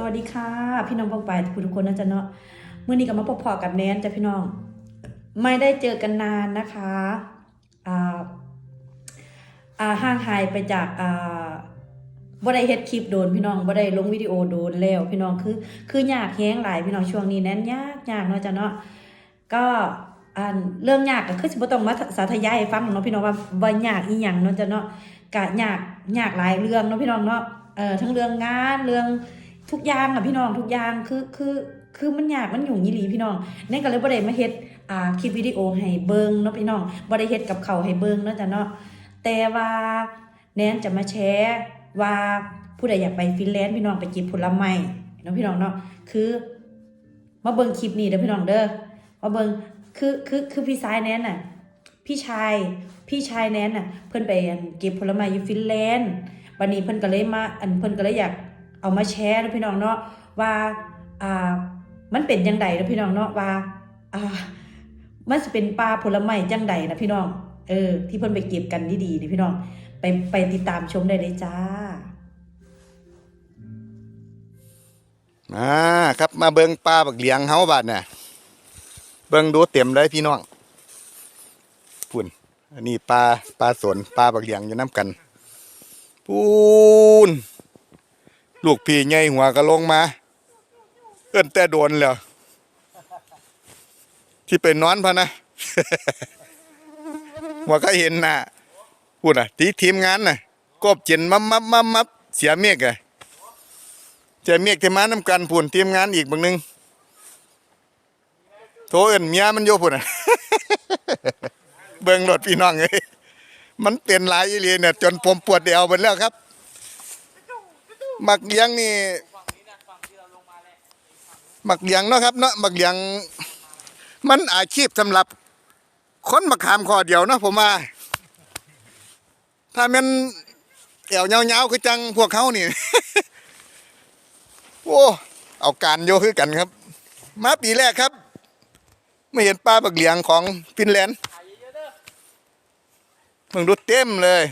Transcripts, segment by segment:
สวัสดีค่ะ พี่น้องปองไปทุกคนนะจ๊ะเนาะเมื่อนี้ก็มาพบพอกับแนนจ้ะพี่น้อง ไม่ได้เจอกันนานนะคะอ่าอ่าห่างหายไปจากอ่าบ่ได้เฮ็ดคลิปโดนพี่น้องบ่ได้ลงวิดีโอโดนแล้วพี่น้องคือ คือยากแฮงหลายพี่น้องช่วงนี้แน่นยากยากเนาะจ้ะเนาะก็อันเรื่องยากก็คือสิบ่ต้องมาสาธยายให้ฟังเนาะพี่น้องว่าว่ยากอีหยังเนาะจ้ะเนาะก็ยากยากหลายเรื่องเนาะพี่น้องเนาะเอ่อทั้งเรื่องงานเรื่อง ทุกอย่างอะพี่น้องทุกอย่างคือคือคือมันยากมันหยุ่งยี่หลีพี่น้องแน่ก็เลยบ่ได้มาเฮ็ดอ่าคลิปวิดีโอให้เบิ่งเนาะพี่น้องบ่ได้เฮ็ดกับเขาให้เบิ่งเนาะจ้ะเนาะแต่ว่าแนนจะมาแชร์ว่าผู้ใดอยากไปฟินแลนด์พี่น้องไปเก็บผลไม้เนาะพี่น้องเนาะคือ มาเบิ่งคลิปนี้เด้อพี่น้องเด้อมาเบิ่งคือคือคือพี่ชายแนนน่ะพี่ชายพี่ชายแนนน่ะเพิ่นไปเก็บผลไม้อยู่ฟินแลนด์บัดนี้เพิ่นก็เลยมาอันเพิ่นก็เลยอยาก เอามาแชร์นะพี่น้องเนาะว่าอ่ามันเป็นจังใดนะพี่น้องเนาะว่าอ่ามันจะเป็นปลาผลไม้จังใดนะพี่น้อง เออ ที่เพิ่นไปเก็บกันดีๆนี่พี่น้อง ไปไปติดตามชมได้เลยจ้ามาครับมาเบิงปลาบักเหลียงเฮาบาดเนี่ยเบิงดูเต็มเลยพี่น้องปุ่นอันนี้ปลาปลาสนปลาบักเหลียงอยู่น้ำกัน ปูน ลูกพี่ใหญ่หัวก็ลงมา เอื้นแต่โดนแล้ว ที่เป็นนอนพะนะหัวก็เห็นน่ะพูดอะ ทีทีมงานน่ะกบเจนมับมับมับมับเสียเมียกไงเจะเมียกที่มาน้ำกันผุนทีมงานอีกบางนึงโทเอินเมียมันโยพุ่นอะเบิ่งรถพี่น้องเอ้ยมันเป็นหลายอีหลีเนี่ยจนผมปวดเอวหมดแล้วครับ หมักเลี้ยงนี่หมักเลี้ยงเนาะครับเนาะหมักเลี้ยง มันอาชีพสำหรับ คนมาขามคอเดียวเนาะผมว่าถ้ามันเอวเงาๆคือจังพวกเขานี่ โอ้เอาการโยคือกันครับ มาปีแรกครับ ไม่เห็นปลาบักเหลียงของฟินแลนด์เพิ่งดูเต็มเลย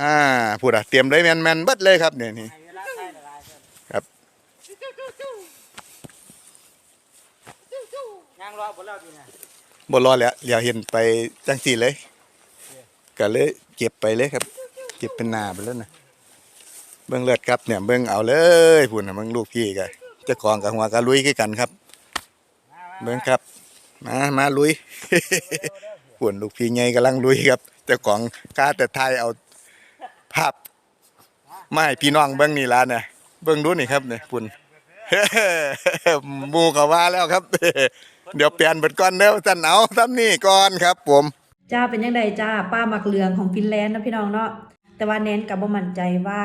อ่าพูดอะเตรียมเลยแมนแมนเบิดเลยครับเนี่ยนี่ครับย่างรอบ่แล้วดีนะบรอแล้วเดี๋ยวเห็นไปจังสี่เลยก็เลยเก็บไปเลยครับ เก็บเป็นนาไปแล้วนะเบิ้งเลือดครับเนี่ยเบิ้งเอาเลยพูดนะเบิ้งลูกพี่กันจ้าของกับหัวกะลุยคือกันครับ เบิ้งครับ มามาลุยปุ่นลูกพี่ไงกำลังลุยครับเจ้าของกล้าแต่ไทยเอา ภาพมาให้พี่น้องเบิ้งนี่ละเนี่ยเบิ้งดูนี่ครับเนี่ยปุ่นหมูก็ว่าแล้วครับ เดี๋ยวเปลี่ยนเบิดก่อนเด้อท่านเอาท่านนี่ก่อนครับ ผมจ้าเป็นยังไงจ้าป้าหมักเหลืองของฟินแลนด์นะพี่น้องเนาะแต่ว่าเน้นกับบ่มั่นใจว่า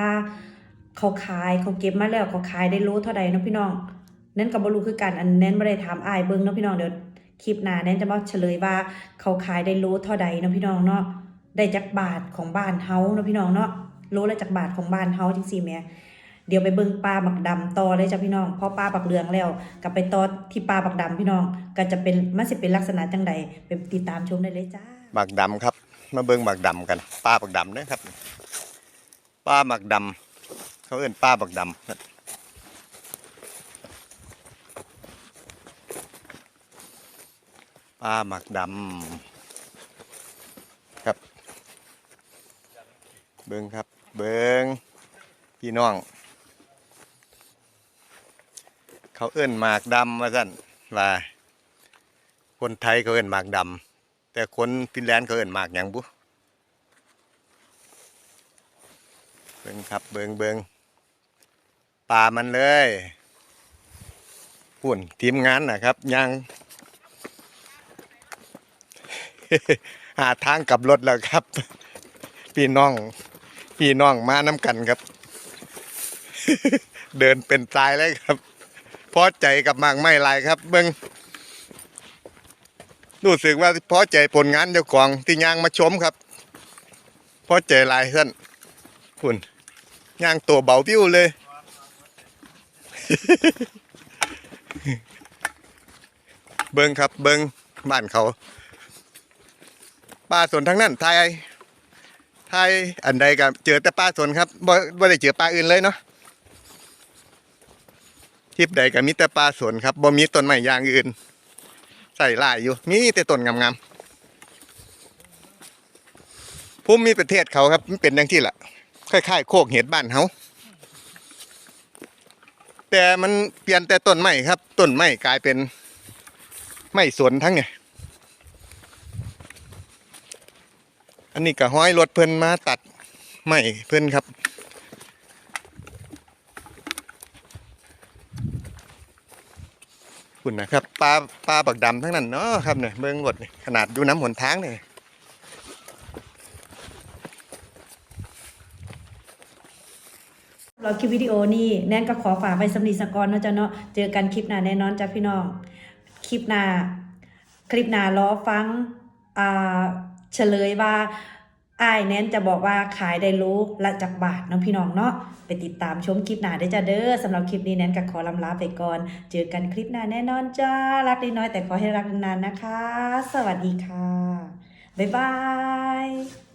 เขาขายเขาเก็บมาแล้วเขาขายได้โลเท่าใดนะพี่น้องเน้นกับบ่รู้คือกันอันเน้นบ่ได้ถามอายเบิ่งนะพี่น้องเดี๋ยวคลิปหน้าเน้นจะมาเฉลยว่าเขาขายได้โลเท่าใดนะพี่น้องเนาะ ได้จักบาทของบ้านเฮาเนาะพี่น้องเนาะโลละจักบาทของบ้านเฮาจังซี่แหมเดี๋ยวไปเบิ่งปลาบักดำต่อเลยจ้ะพี่น้องพอปลาบักเหลืองแล้วกลับไปต่อที่ปลาบักดำพี่น้อง ก็จะเป็นมันสิเป็นลักษณะจังใดไปติดตามชมได้เลยจ้าหมักดำครับ มาเบิ่งหมักดำกันป้าบักดำเด้ครับป้าหมักดำเขาเอิ้นป้าบักดำครับป้าหมักดำครับ เบิ่งครับ เบิ่งพี่น้อง เขาเอิ้นหมากดำว่าสั่นว่าคนไทยเขาเอิ้นหมากดำแต่คนฟินแลนด์เขาเอิ้นหมากยังบุเบิ่งครับเบิ่งเบิ่งปลามันเลยปุ่นทีมงานนะครับยังหาทางกลับรถแล้วครับ พี่น้อง พี่น้องมาน้ำกันครับ เดินเป็นตายเลยครับพอใจกับมากไม่ลายครับเบิ่งรู้สึกว่าพอใจผลงานเจ้าของที่ย่างมาชมครับพอใจลายท่านคุณย่างตัวเบาปิ้วเลย เบิงครับ เบิงบ้านเขาป้าสนทั้งนั้นไทย ไทยอันใดกับเจอแต่ป้าสนครับบ่บ่ได้เจอป้าอื่นเลยเนาะคลิปใดก็มีแต่ปลาสวนครับบ่มีต้นไม้อย่างอื่น ใส่ลายอยู่มีแต่ต้นงามๆภูมิประเทศเขาครับมันเป็นอย่างที่ละคล้ายๆโคกเห็ดบ้านเฮาแต่มันเปลี่ยนแต่ต้นไม้ครับต้นไม้กลายเป็นไม้สวนทั้งไง อันนี้ก็ห้อยรถเพิ่นมาตัดไม้เพิ่นครับ คุณนะครับปลาปลาบักดำทั้งนั้นเนาะครับเนี่ยเบิ่งหมดนี่ขนาดอยู่น้ำหนทางเนี่ยเราคลิปวิดีโอนี่แน่นก็ขอฝากไว้สำนีสกอนเนาะจ้ะเนาะเจอกันคลิปหน้าแน่นอนจ้ะพี่น้อง คลิปหน้า คลิปหน้ารอฟังอ่า เฉลยว่าอ้ายแน้นจะบอกว่าขายได้รู้ละจักบาทเนาะพี่น้องเนาะไปติดตามชมคลิปหน้าได้จ้ะเด้อสำหรับคลิปนี้แน้นกับขอลำลาไปก่อน เจอกันคลิปหน้าแน่นอนจ้า รักนิดน้อยแต่ขอให้รักนานๆนะคะ สวัสดีค่ะ บ๊ายบาย